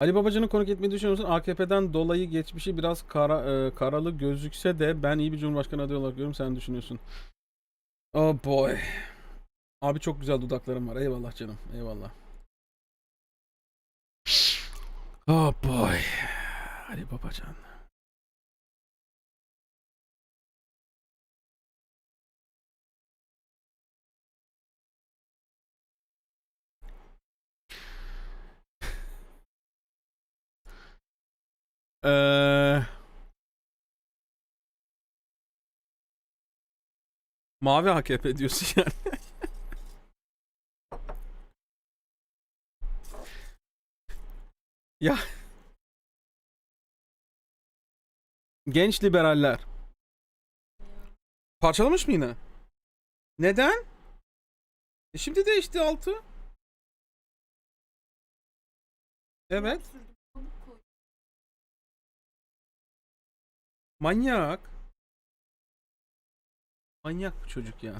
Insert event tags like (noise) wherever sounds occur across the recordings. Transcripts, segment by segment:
Ali Babacan'ı konuk etmeyi düşünüyor musun? AKP'den dolayı geçmişi biraz kara, e, karalı gözükse de ben iyi bir Cumhurbaşkanı adayı olarak görüyorum. Sen düşünüyorsun? Oh boy. Abi çok güzel dudaklarım var. Eyvallah canım. Eyvallah. Oh boy. Ali Babacan. Eee Mavi AKP diyorsun yani. (laughs) ya Genç liberaller. Parçalamış mı yine? Neden? E şimdi değişti altı. Evet. Manyak. Manyak bu çocuk ya.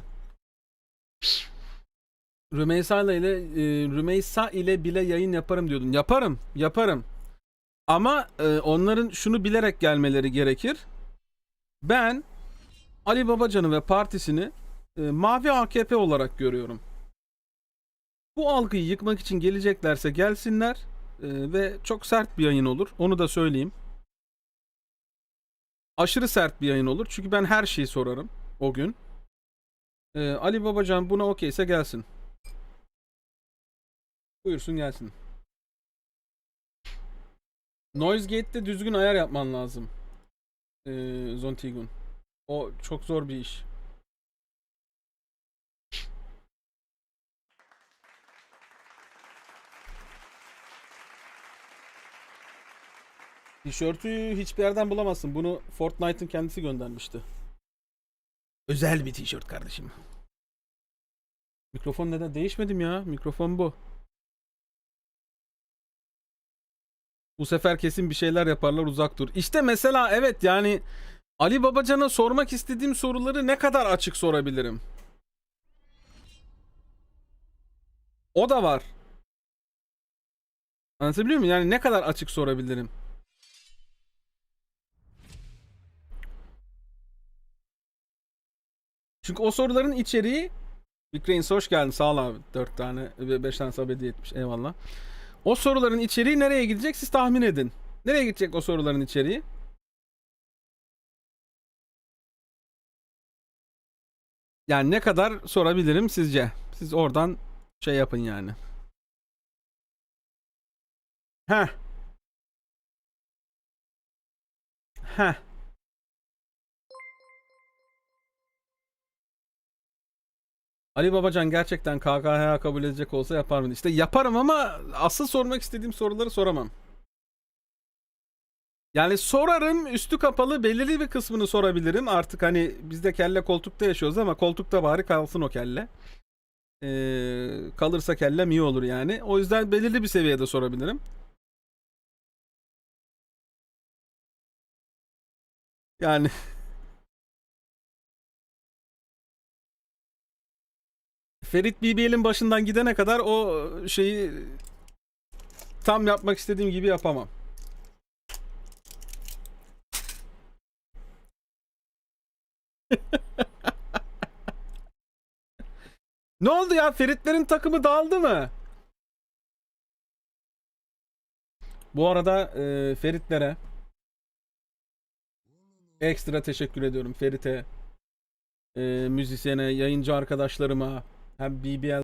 Rümeysa ile e, Rümeysa ile bile yayın yaparım diyordun. Yaparım, yaparım. Ama e, onların şunu bilerek gelmeleri gerekir. Ben Ali Babacan'ı ve partisini e, mavi AKP olarak görüyorum. Bu algıyı yıkmak için geleceklerse gelsinler e, ve çok sert bir yayın olur. Onu da söyleyeyim. Aşırı sert bir yayın olur. Çünkü ben her şeyi sorarım o gün. E, Ali Babacan buna okeyse gelsin. Buyursun gelsin. Noisegate'de düzgün ayar yapman lazım. Ee, Zontigun. O çok zor bir iş. Tişörtü hiçbir yerden bulamazsın. Bunu Fortnite'ın kendisi göndermişti. Özel bir tişört kardeşim. Mikrofon neden? Değişmedim ya. Mikrofon bu. Bu sefer kesin bir şeyler yaparlar uzak dur. İşte mesela evet yani Ali Babacan'a sormak istediğim soruları ne kadar açık sorabilirim? O da var. Anlatabiliyor muyum? Yani ne kadar açık sorabilirim? Çünkü o soruların içeriği Ukraynes hoş geldin sağ ol abi. 4 tane ve 5 tane sub hediye etmiş eyvallah. O soruların içeriği nereye gidecek siz tahmin edin. Nereye gidecek o soruların içeriği? Yani ne kadar sorabilirim sizce? Siz oradan şey yapın yani. Heh. Heh. Ali Babacan gerçekten KKH kabul edecek olsa yapar mıydı? İşte yaparım ama asıl sormak istediğim soruları soramam. Yani sorarım üstü kapalı belirli bir kısmını sorabilirim. Artık hani biz de kelle koltukta yaşıyoruz ama koltukta bari kalsın o kelle. Ee, kalırsa kellem iyi olur yani. O yüzden belirli bir seviyede sorabilirim. Yani Ferit BBL'in başından gidene kadar o şeyi tam yapmak istediğim gibi yapamam. (laughs) ne oldu ya? Feritlerin takımı dağıldı mı? Bu arada e, Feritlere ekstra teşekkür ediyorum. Ferit'e, e, müzisyene, yayıncı arkadaşlarıma, hem BBL